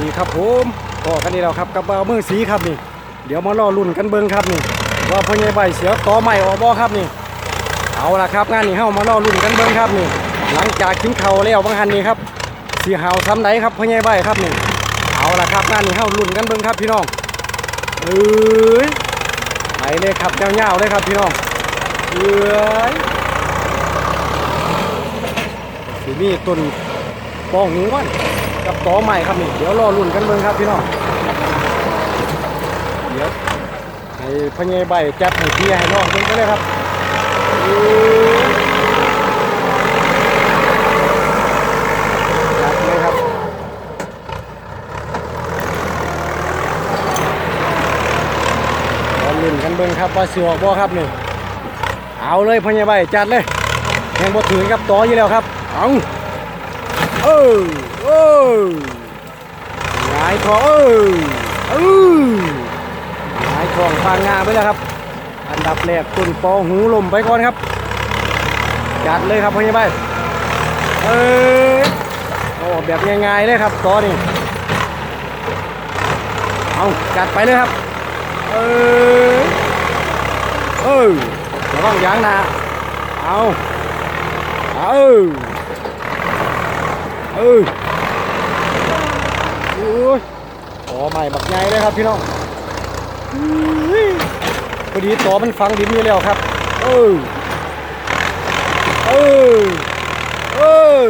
ดีครับผมพอกันนี่แล้วครับกับเบาเมือสีครับนี่ เดี๋ยวมาล่อลุ่นกันเบิ่งครับนี่ ว่าพ่อใหญ่ใบเสียต่อใหม่ออกบ่ครับนี่ เอาละครับงานนี้เฮามาล่อลุ่นกันเบิ่งครับนี่ หลังจากกินข้าแล้วบางหันนี่ครับสีหาวซ้ำไหนครับพ่อใหญ่ใบครับนี่ เอาละครับงานนี้เฮาลุ่นกันเบิ่งครับพี่น้องเอ้ยไปเลยครับยาๆเลยครับพี่น้องเอ้ยสิมีต้นปองหูวัน กับต่อใหม่ครับนี่เดี๋ยวรอลุ่นกันเบิ่งครับพี่น้องเดี๋ยวให้พญ่ใบจัดให้พี่ให้น้องเบิ่งกันเลยครับเอ้ยจัดเลยครับลองลุ้นกันเบิ่งครับว่าสิออกบ่ครับนี่เอาเลยพญ่ใบจัดเลยยังบ่ถึงกับต่ออยู่แล้วครับเอา เออเออหงายทองเออเออหงายทองฟางงาไปแล้วครับ อันดับแรกต้นปอหูลมไปก่อนครับ จัดเลยครับพ่อใหญ่ใบเออโอ้แบบง่ายๆเลยครับตอนี่เอาจัดไปเลยครับ เออเออระวังยางนาเอาเอา เออโอ้ยต่อใหม่บักใหญ่เลยครับพี่น้องอุ้ยพอดีต่อมันฝังดินอยู่แล้วครับ เออเออเออ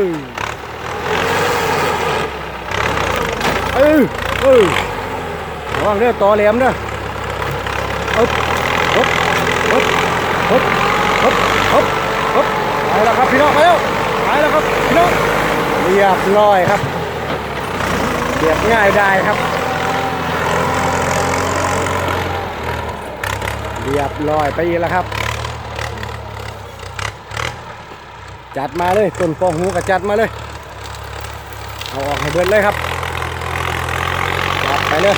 เออเออระวังเด้อต่อแหลมเด้อฮึบฮึบฮึบฮึบฮึบฮึบฮึบไปแล้วครับพี่น้องไปแล้วไปแล้วครับพี่น้อง เรียบร้อยครับเรียบง่ายได้ครับ เรียบร้อยไปอีกแล้วครับ จัดมาเลยต้นปองหูก็จัดมาเลย เอาออกให้เบิดเลยครับจัดไปเลย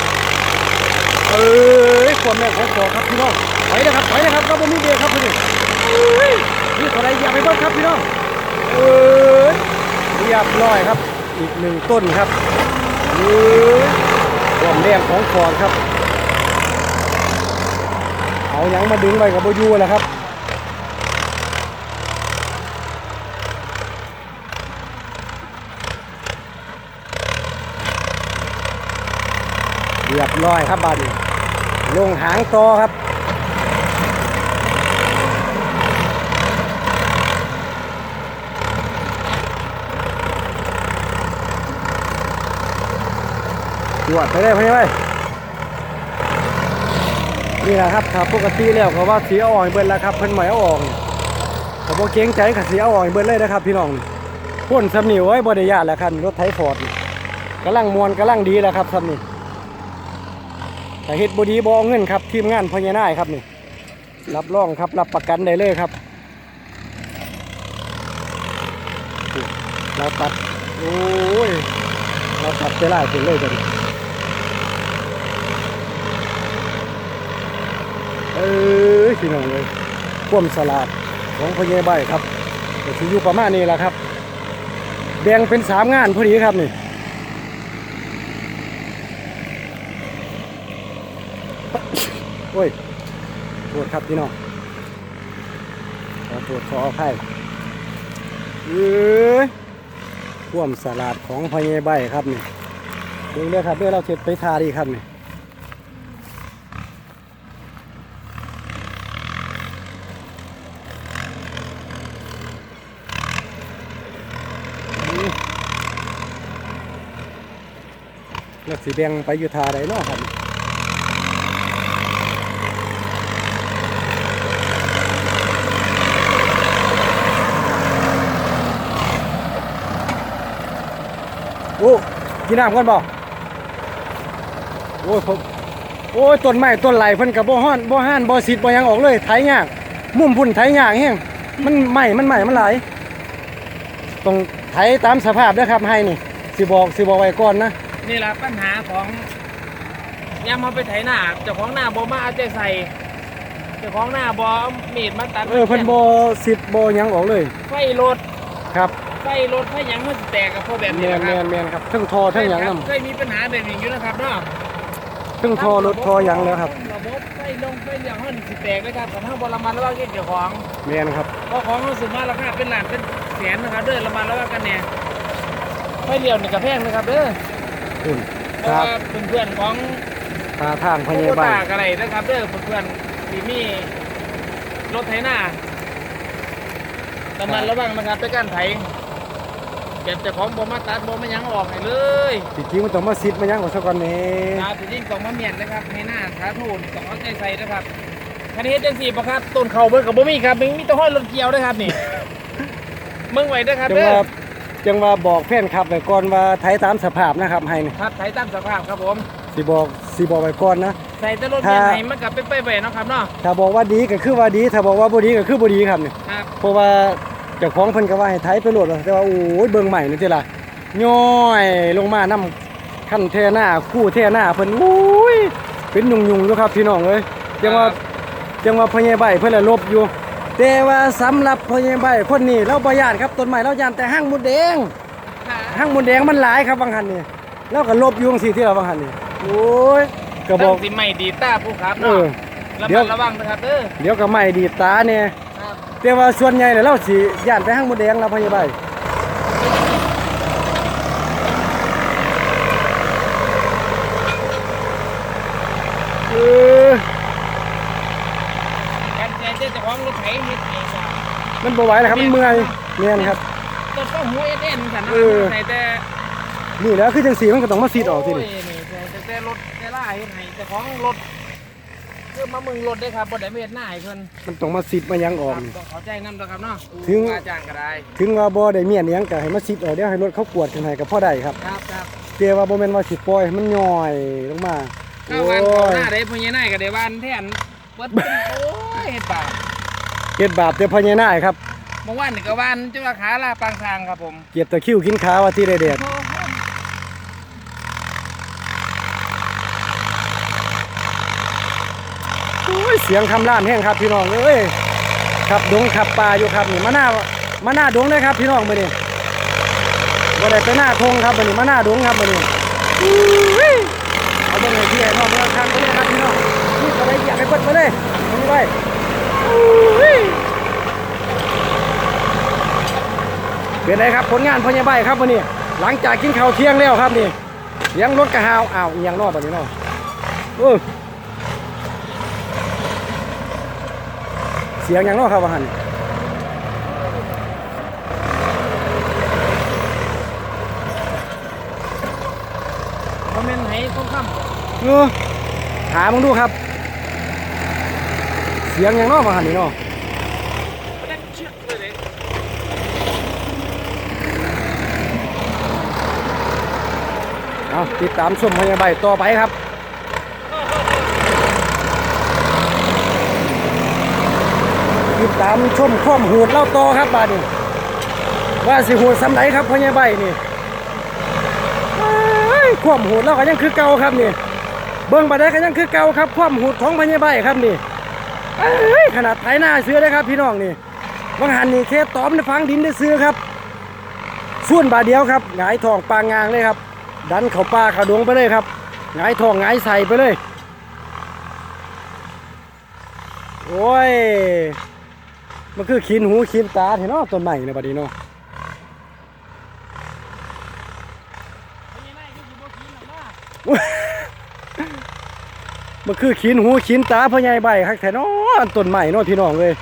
เอ้ยความแรงของต่อครับพี่น้องไปเลยครับไปเลยครับครับผมมีเบรกครับพี่นี่เอ้ยนี่อะไรอย่าไปเบิ้ลครับพี่น้องเอ้ย รียบร้อยครับ อีกหนึ่งต้นครับเอ้ยความแรงของฟอร์ดครับ เอาหยังมาดึงไว้กับโบอยูแหละครับเรียบร้อยครับบานลงหางต่อครับ ตรวจไปได้ไหมไปนี่แหละครับครับปกติแล้วเขาว่าเสียอ่อยเบิ้ลแล้วครับเพิ่นหมายอาออกเขาบอกเกรงใจกับเสียอ่อยเบิ้ลเลยนะครับ พี่น้องพ่นสำนิวไว้บริยานแล้วครับรถไถฟอร์ดกำลังมวนกำลังดีแล้วครับสำนิวแต่เฮ็ดบดีบอเงินครับทีมงานพญานาคครับนี่รับรองครับรับประกันได้เลยครับเราตัดโอ้ยเราตัดไปไล่ถึงเลยกัน เออพี่น้องเลยความสลาดของพญาใบครับก็ที่อยู่ประมาณนี้แหละครับแบ่งเป็นสามงานพอดีครับนี่โอ้ยโทษครับพี่น้องขอโทษขออภัยเอ้ยพ่วมสลัดของพญาใบครับนี่ดีเลยครับเดี๋ยวเราเช็ดไปทาดีครับนี่ แล้วสีแดงไปอยู่ทาใดเนาะครับโอ้กินน้ำก่อนบ่โอ้ยผมโอ้ยต้นไม้ต้นไหลเพิ่นกับบ่ฮ้อนบ่ห้านบ่สิดบ่ยังออกเลยไถยากมุ่มพุ่นไถยากแฮงมันไหม้มันไหม้มันไหลายต้องไถตามสภาพเด้อครับให้นี่สิบอกสิบอกไว้ก่อนนะ นี่แหละปัญหาของยามเขาไปไถหน้าเจ้าของหน้าบ่มาเอาใจใส่เจ้าของหน้าบ่เอามีดมาตัดเออเพิ่นบ่สิดบ่หยังออกเลย ไฟรถครับไฟรถไฟหยังมันสิแตกกับพวกแบบแมนี้นนะคแมรับนแมนครับทั้งทอทั้งหยังคนํรับเคยมีปัญหาแบบนี้อยู่นะครับเนาะ ทั้งทอรถทอหยังแล้วครับระบบไฟลงไฟเลี้ยงเขานี่สิแตกเลยครับแต่ถ้าบระมัดระวังเจ้าของแมนครับเพราะของเขาสูงมากราคาเป็นหลักเป็นแสนนะครับเด้อระมัดระวังกันแน่ไฟเลี้ยวนี่กระแพงนะครับเด้อ คุณเพคราะรับว่าเพื่อนๆของทาทางพโคญาใบตากอะไรนะครับเด้อเพื่อนๆที่มีรถไถนาระมัดระวังนะครับในการไถเก็บเจ้าของบ่มาตัดบ่มาหยังออกให้เลยจริงๆมันต้องมาซิดมาหยังก่อนสักก่อนนี่ครับทีนี้ต้องมาเมียนนะครับให้หน้าขาทูนต้องเอาใจใส่นะครับคันนี้เฮ็ดจังซี่บ่ครับต้นเขาเบิ่งกับบ่มีครับมีแต่ห้อยรถเกี่ยวนะครับนี่ มึงไว้เด้อครับจังเด้อว่า จังว่าบอกแฟนคลับไว้ก่อนว่าไทยตามสภาพนะครับให้นี่ครับไถตามสภาพครับผมสิบอกสิบอกไว้ก่อนนะ ใส่แต่รถเมียนให้มันก็เป็นไปไปเนาะครับเนาะถ้าบอกว่าดีก็คือว่าดี ถ้าบอกว่าบ่ดีก็คือบ่ดีครับนี่ครับเพราะว่าเจ้าของเพิ่นก็ว่าให้ไทยไปโหลดว่าแต่ว่าโอ้ยเบิ่งใหม่นี่ติล่ะย่อยลงมานํขั้นเทหน้าคู่เทหน้าเพิ่นโอ้ยเป็นยุ่งๆอยู่ครับพี่น้องเอ้ยจังว่าจังว่าพญาใบเพิ่นละลบอยู่ แต่ว่าสำหรับพญาใบคนนี้เราบ่ย่านครับต้นไม้เราย่านแต่ห้างมดแดงห้างมดแดงมันหลายครับบางหันนี่เราก็ลบอยู่จังซี่ที่เราบางหันนี่โอ้ยก็บอกสิไม่ดีตาผู้ครับเอเนาะอระเดี๋ยมัวดระวังนะครับเด้อเดี๋ยวก็ไม่ดีดตาเนี่ยครับแต่ว่าส่วนใหญ่เนี่ยเราสิย่านแต่ห้างมดแดงเราพญาใบเออ การแจ้งเจ้าของรถไถเฮ็ดเองครับ มันบ่ไหวแล้วครับมันเมื่อยเนียนครับต้นก็หัวเอ็นเอ็นกันนะเออใส่แต่นี่แหล้วคือจังสีมันก็ต้องมาซีดออกทีโยนี่นี่แต่แต่รถแต่ล่าเฮ็ดให้แต่ของรถคือมามึงรถได้ครับบ่ได้มาเฮ็ดหน้าให้เพิ่นมันต้องมาซีดมาหยังออกครับนี่ ต้องเข้าใจนำนะครับเนาะถึงว่าจ้างก็ได้ถึงว่าบ่ได้เมียนอิหยังก็ให้มาซีดออกเดี๋ยวให้รถเขากวดกันให้ก็พอได้ครับครับครับแต่ว่าบ่แม่นว่าสิปล่อยให้มันย่อยลงมาถ้าโอ้วันเข้ายหน้าได้พญานาคก็ได้วันแทนเบิดโอ้ยเฮ็ดบาป เก็ดบาปแต่พญานาคครับเมื่อวานนี่ก็วันจุฬาขาลาปางทางครับผมเก็บตะคริวกินขาว่าที่ได้แดดโอ้โหโอ้ยเสียงคำรามแห้งครับพี่น้องเอ้ยขับดงขับป่าอยู่ครับนี่มาหน้ามาหน้าดงเลยครับ พี่น้องมื้อนี้บ่ได้ไปหน้าทงครับมื้อนี้มาหน้าดงครับมื้อนี้อุ้ยเอาเบิ่งให้พี่ให้น้องเบิ่งข้างไปเลยครับพี่น้องนี่ก็ได้อยากให้เปิดไปเลยลงไปอุ้ย เป็นไงครับผลงานพญาใบครับมื้อนี้ หลังจากกินข้าวเที่ยงแล้วครับนี่เสียงรถกระหาวอ้าวอีหยังนอกบัดนี้เนาะเออเสียงอย่างเนอกครับว่าหันคอมเมนต์ให้ส้มค่ำเออถามมึงดูครับ เสียงอย่างเนอกว่าหันนี่เนาะ ไม่ได้เชื่อเลยเลย เอาติดตามชมพยาใบต่อไปครับติดตามชมข้อมหูดเล่าต่อครับบาดนี้ว่าสิหูดสำไหนครับพยาใบนี่เอ้ยความหูดเราก็ยังคือเก่าครับนี่เบิ่งบาได้ก็ยังคือเก่าครับความหูดของพยาใบครับนี่ขนาดไถหน้าเสือเลยครับพี่น้องนี่วังหันนี่แค่ตอมในฟังดินได้ซื้อครับส่วนบาเดียวครับหงายทองปางงางเลยครับ ดันเข้าป่าเข้าดวงไปเลยครับหงายทองหงายใส่ไปเลย โอ้ย มันคือขีนหูขีนตาเห็นเนาะต้นใหม่ในบัดนี้เนาะพญานาคอยู่บ่กินหรอกนะมันคือขีนหูขีนตาพ่อใหญ่ใบครับแท้เนาะต้นใหม่เนาะพี่น้องเลย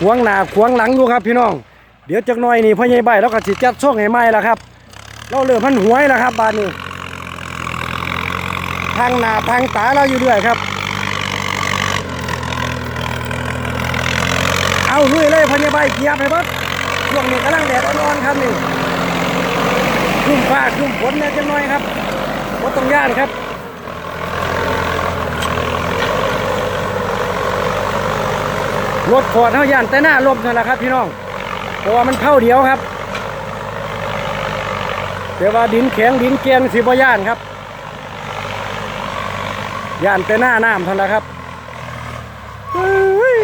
ขวางหน้าขวางหลังอยู่ครับพี่น้อง เดี๋ยวจักหน่อยนี่พ่อใหญ่ใบแล้วก็สิจัดช่องให้ใหม่ละครับ เราเริ่มพันหวยแล้วครับบานนี้ ทางหนาทางตาเราอยู่ด้วยครับ เอาลุยเลยพ่อใหญ่ใบเกียบให้เบิดช่วงนี้กำลังแดดอ่อนๆครับนี่คุ้มฟ้าคุ้มฝนเนี่ยจักหน่อยครับบ่ต้องย่านครับรถฟอร์ดเท่าย่านแต่หน้าลมนั่นแหละครับพี่น้องเพราะว่ามันเท่าเดียวครับ แต่ว่าดินแข็งดินเกรียนสิบย่านครับ ย่านแต่หน้าน้ำเท่านั้นแหละครับเฮ้ย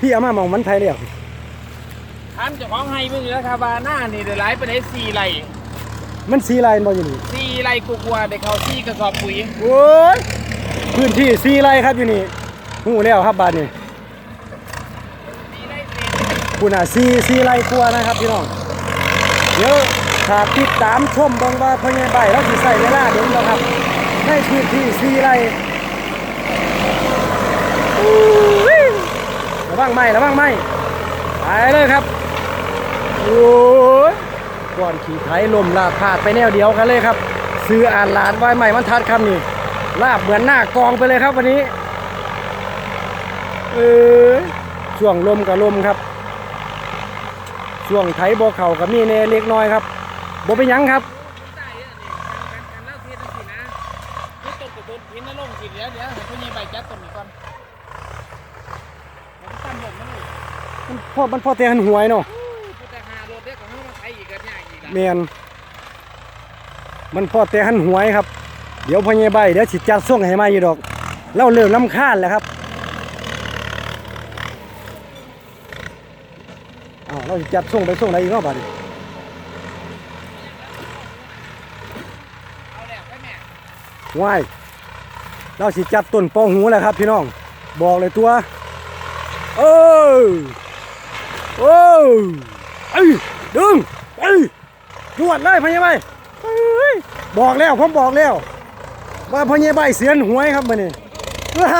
พี่เอามาหมองมันไทยแล้วถามเจ้าของให้มึงอยู่แล้วครับว่าหน้านี่เดี๋ยวไล่ไปได้สี่ไร่มันสีลายบ่อยู่นี่สี่ไร่กว่าๆได้เข้าสี่กระสอบปุ๋ย โอ้ยพื้นที่สีไรครับอยู่นี่หูแล้วครับบาดนี้สี่ไร่เศษ คุณอะสีสีไรกลัวนะครับพี่น้องเดี๋ยวถ้าติดตามชมบิ่งว่าพญ่ใบแล้วสิใส่เวลาเดี๋ยวนี้ครับในพื้นที่สีไรระวังไหมระวังไหมไปเลยครับโอ้ยก่อนขี่ไถลมลาพาดไปแนวเดียวกันเลยครับ ซื้ออ่านหลานไว้ใหม่มันทัดคำนี่ลาบเหมือนหน้ากองไปเลยครับวันนี้เออช่วงลมกับลมครับ ช่วงไถบ่อเข่ากับมีเนเล็กน้อยครับบ่เป็นหยังครับได้เนี่ยนี่การการเล่าเทียนสินะนี่ต้นกับต้นพินนลงสิเดี๋ยวเดี๋ยวให้พ่อใหญ่ใบจัดต้นนี้ก่อนผมตั้งผมมาเลยมันพอมันพอแต่หันหวยเนาะพูดแต่หารถเด็กของเขามาใช้อีกกันเนี่ยอีกละแมนมันพอแต่หันหวยครับ เดี๋ยวพ่อใหญ่ใบเดี๋ยวสิจัดส่งให้มาอยู่ดอกเราเริ่มลำคาญแล้วครับอ้าว เราจัดส่งไปส่งไหนอีกเนาะบัดนี้ว่ายเราสิจัดต้นปองหูแล้วครับพี่น้อง บอกเลยตัว เออโอ้เอ้ยดึงเอ้ยจวดเลยพ่อใหญ่ใบเอ้ยบอกแล้วผมบอกแล้ว ว่าพ่อใหญ่ใบเสียนหวยครับมื้อนี้ว้า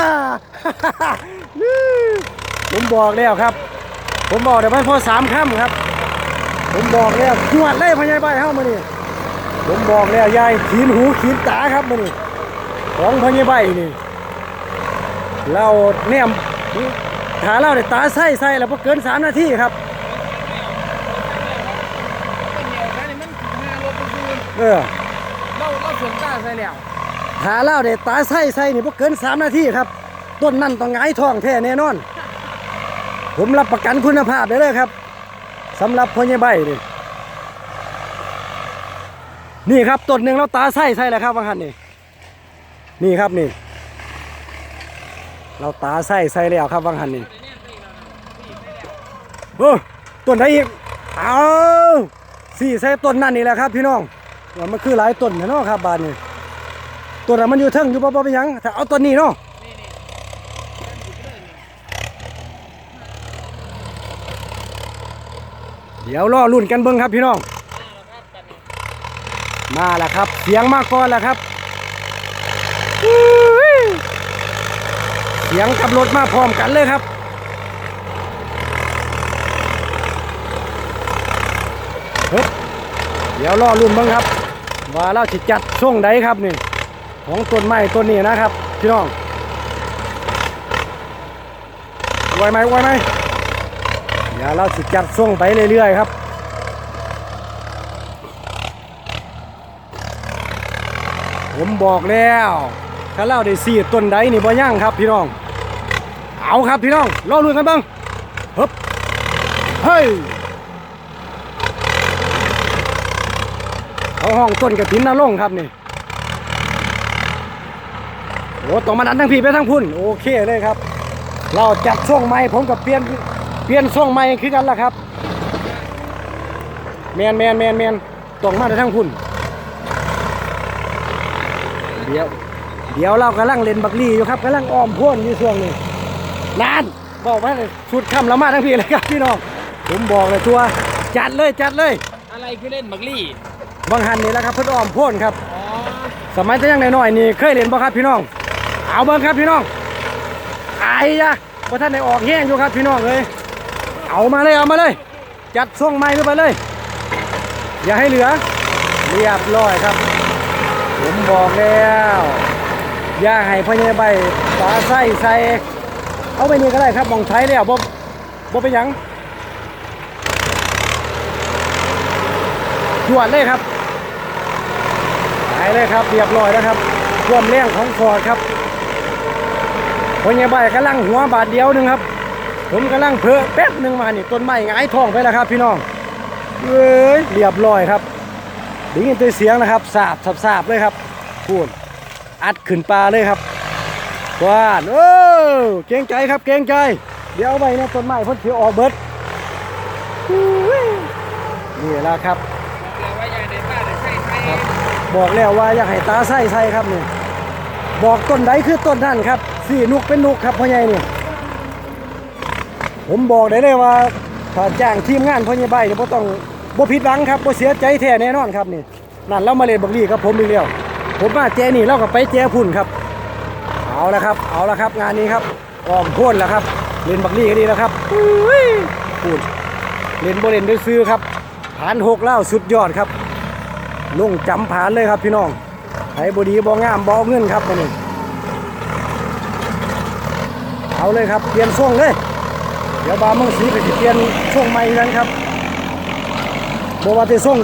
ผมบอกแล้วครับ ผมบอกเดี๋ยวมันพอสามคำครับ ผมบอกแล้วจวดเลยพ่อใหญ่ใบเฮ้ามื้อนี้ผมบอกแล้วยายขีนหูขีนตาครับมื้อนี้ของพ่อใหญ่ใบนี่เราเนี่ยถาเราได้ตาใส่ใส่แล้วพอเกินสามนาทีครับเป็นเดียวกันนี่มันถึงหารถก็คือเออเราเราเสริมตาใส่แล้วถาเราได้ตาใส่ใส่นี่พอเกินสามนาทีครับ ต้นนั่นต้องหงายท้องแท้แน่นอน ผมรับประกันคุณภาพได้เลยครับสำหรับพ่อใหญ่ใบนี่นี่ครับต้นหนึ่งเราตาใส่ใส่แล้วครับว่าหันนี่นี่ครับนี่ เราตาใส่ใส่แล้วครับว่าหันนี่โอ้ต้นไหนอีกเอาสี่ใส่ต้นนั่นนี่แหละครับ พี่น้องว่ามันคือหลายต้นนะเนาะครับบานนี้ต้นนั้นมันอยู่เทิงอยู่บ่บ่เป็นหยังถ้าเอาต้นนี้เนาะ นี่นี่ เดี๋ยวรอรุ่นกันเบิ่งครับพี่น้อง มาแล้วครับ เสียงมาก่อนแล้วครับเสียงกับรถมาพร้อมกันเลยครับเฮ้ยเดี๋ยวรอรุ่นเบิ่งครับ ว่าเราสิจัดช่วงใดครับนี่ ของต้นไม้ต้นนี้นะครับ พี่น้องไหวไหมไหวไหม ดี๋ยวเราสิจัดช่วงไปเรื่อยๆครับผมบอกแล้วถ้าเราได้สีดต้นใดนี่บ่ยั่งครับพี่น้อง เอาครับพี่น้องรอลุ้นกันบ้างฮึบเฮ้ยเขาห้องต้นกระถินนาลงครับนี่โอ้ต้องมาดันทั้งพี่ไปทั้งพุ่น โอเคเลยครับ เราจัดช่วงใหม่ผมกับเปลี่ยน เปลี่ยนช่วงใหม่คือกันละครับแมนแมนแมนแมนต้องมาได้ทั้งพุ่นเดี๋ยว เดี๋ยวเรากำลังเล่นบักลี่อยู่ครับกำลังอ้อมพ่นอยู่ช่วงนี้นานบอกว่าชุดคำเรามาทั้งพี่เลยครับพี่น้องผมบอกเลยตัวจัดเลยจัดเลย อะไรคือเล่นบักลี่บางหันนี่แหละครับเพิ่นอ้อมพ่นครับอ๋อสมัยแต่ยังน้อยๆนี่เคยเล่นบ่ครับพี่น้อง เอาเบิ่งครับพี่น้องไอ้ยะพอท่านได้ออกแห้งอยู่ครับพี่น้องเลย เอามาเลยเอามาเลย จัดช่วงใหม่ขึ้นไปเลย อย่าให้เหลือ เรียบร้อยครับ ผมบอกแล้ว อย่าให้พ่อใหญ่ใบตาใส่ใส่เอาไปนี่ก็ได้ครับมองใช้แล้วบ่บ่เป็นยังจวดเลยครับไปเลยครับเรียบร้อยแล้วครับท่วมแรงของฟอร์ดครับพญาใบกำลังหัวบาทเดียวหนึ่งครับ ผมกำลังเพอแป๊บหนึ่งมานี่ต้นไม้หงายท้องไปแล้วครับพี่น้องเอ้ยเรียบร้อยครับได้ยินตัวเสียงนะครับสาบสับสาบเลยครับพูดอัดขึ้นปลาเลยครับกวาดเออเกรงใจครับเกรงใจ เดี๋ยวเอาไว้ในต้นไม้เพ่นสิออกเบิดอุ้ยนี่ล่ะครับบอกเลยว่าอย่าได้ป้าได้ใส่ไทยครับบอกแล้วว่าอยากให้ตาใส่ใส่ครับนี่บอกต้นใดคือต้นนั่นครับสี่นุกเป็นนุกครับพ่อใหญ่นี่ ผมบอกได้เลยว่าถ้าจ้างทีมงานพ่อใหญ่ใบเนี่ยบ่ต้องบ่ผิดหวังครับบ่เสียใจแท้แน่นอนครับนี่นั่นเรามาเล่นบักลี่ครับผมอีกแล้วผมมาแจนี่เราก็ไปแจพุ่นครับ เอาละครับ เอาละครับงานนี้ครับออมพ่นแล้วครับเล่นบักลี่ก็ดีแล้วครับอุ้ยพูดเล่นบ่เล่นด้วยซื้อครับผ่านหกแล้วสุดยอดครับลุงจำผ่านเลยครับพี่น้องไผบดีบองามบอเงินครับนี่เอาเลยครับเปลี่ยนช่วงเลย เดี๋ยวบาเมืองสีก็จะเปลี่ยนช่วงใหม่กันครับบว่าจะช่วง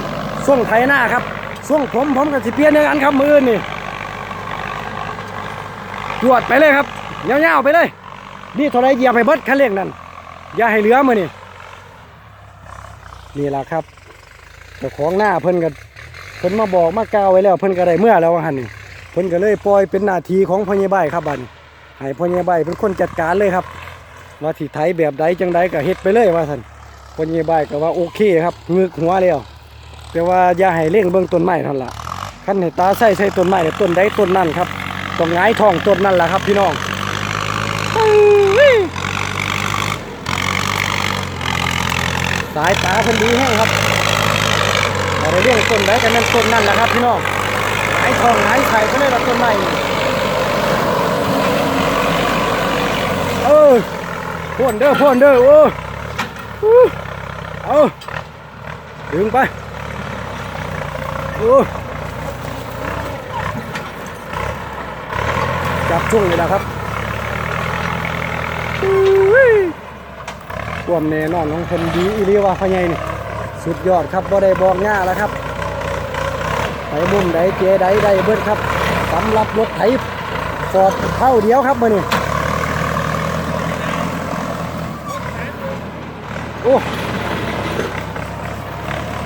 ช่วงไถหน้าครับช่วงผมผมก็จะเปลี่ยนอย่างนั้นครับมืออนนี่จวดไปเลยครับเงาวๆไปเลย นี่เท่าไรเหยียบให้เบิดคันเร่งนั่นอย่าให้เหลือมือนี่นี่แหละครับเจ้าของหน้าเพิ่นก็เพิ่นมาบอกมากล่าวไว้แล้วเพิ่นก็ได้เมื่อแล้วหันเพิ่นก็เลยปล่อยเป็นหน้าที่ของพญ่ใบครับบันให้พญ่ใบเป็นคนจัดการเลยครับ ว่าสิไถแบบใดจังใดก็เฮ็ดไปเลยว่าซั่นพ่อใหญ่บายก็ว่าโอเคครับงึกหัวแล้วแต่ว่าอย่าให้เล่งเบิ่งต้นไม้ท่านละคันให้ตาใส่ใส่ต้นไม้เนี่ยต้นใดต้นนั้นครับต้องหงายท้องต้นนั้นละครับพี่น้องสายตาเพิ่นดีแห้งครับเราได้เลี้ยงต้นได้กันนั่นต้นนั่นแหละครับพี่น้องหายทองหายไข่ก็เลยว่าต้นใหม่เออ พ่นเด้อพ่นเด้อโอ้อู้เอาดึงไปโอ้จับช่วงนี้แหละครับอุ้ยควมแน่นอนของคนดีอีรีว่าพะไงนี่สุดยอดครับบ่ได้บอกง่าแล้วครับไปมุมใดเจใดได้เบิดครับสำหรับรถไถฟอร์ดเท่าเดียวครับมื่อนี้ อ้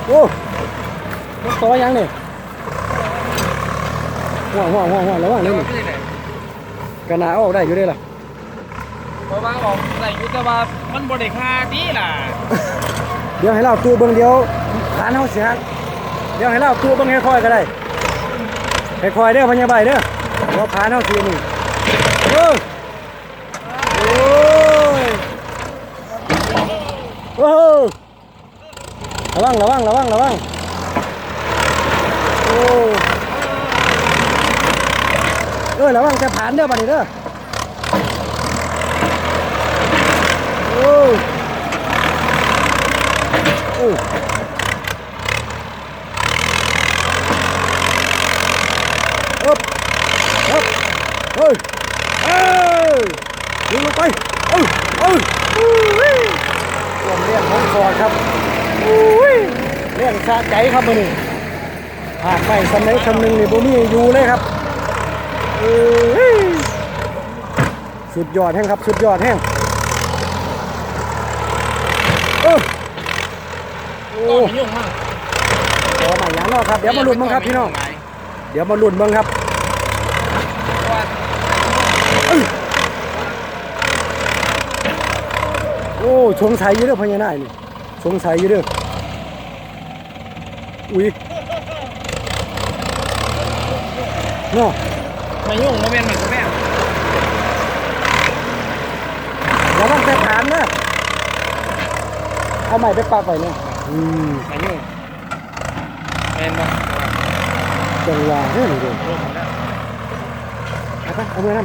โอ้รถต่อยังนี่ห่วงห่วงห่วงห่วงระวังเลยเดี๋ยวนี่กระนาออกได้อยู่ได้ล่ะเพราะว่าออกใส่ยุทธว่ามันบริคาดีล่ะ เดี๋ยวให้เราตู้เบิ่งเดียวฐานเฮาสิฮักเดี๋ยวให้เราตู้เบิ่งคอยก็ได้คอยเด้อพญาใบเด้อเดี๋ยวฐานเฮาสินี่เออโอ้ยโอ้ ระวังระวังระวังระวังโอ้เออระวังจะผ่านเด้อบัดนี้เด้อโอ้โอ้ฮึบฮึบเฮ้ยเอ้ยดึงลงไปเอ้ยเอ้ยอุ้ยรวมเลี้ยงของฟอดครับอุ้ยเลี้ยง สะใจครับมือนี่หากไม่สำเร็จคำหนึ่งนี่บ่มีอยู่เลยครับเอ้ยสุดยอดแห้งครับ สุดยอดแห้งเออโอ้โอ้ยุ่งมากขอใหม่ยางนอกครับ เดี๋ยวมาลุ้นบ้างครับพี่น้อง เดี๋ยวมาลุ้นบ้างครับเพราะว่าโอ้สงสัยอยู่เด้อพญานาคนี่สงสัยอยู่เด้อ อุ้ยเนาะไม่ยุ่งโมเมนต์มันก็แม่อย่าต้องแต่ฐานนะเอาใหม่ไปปากไปเนี่ยอืมไม่ยุ่งแมนบ่จังหวะเนี่ยนี่เด้อรวมหมดแล้วเอาไปเอามือน้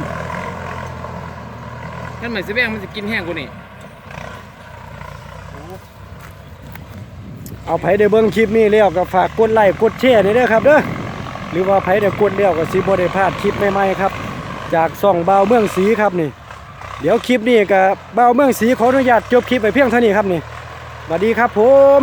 นั่นหมายสิแบงมันจะกินแห้งกูนี่ เอาไผได้เบิ้งคลิปนี้แล้วก็ฝากกดไลค์กดแชร์นี่เด้อครับเด้อหรือว่าไผได้กดแล้วก็สิบ่ได้พลาดคลิปใหม่ๆครับ จากซ่องบ่าวเมืองสีครับนี่ เดี๋ยวคลิปนี้กับบ่าวเมืองสีขออนุญาตจบคลิปไปเพียงเท่านี้ครับนี่สวัสดีครับผม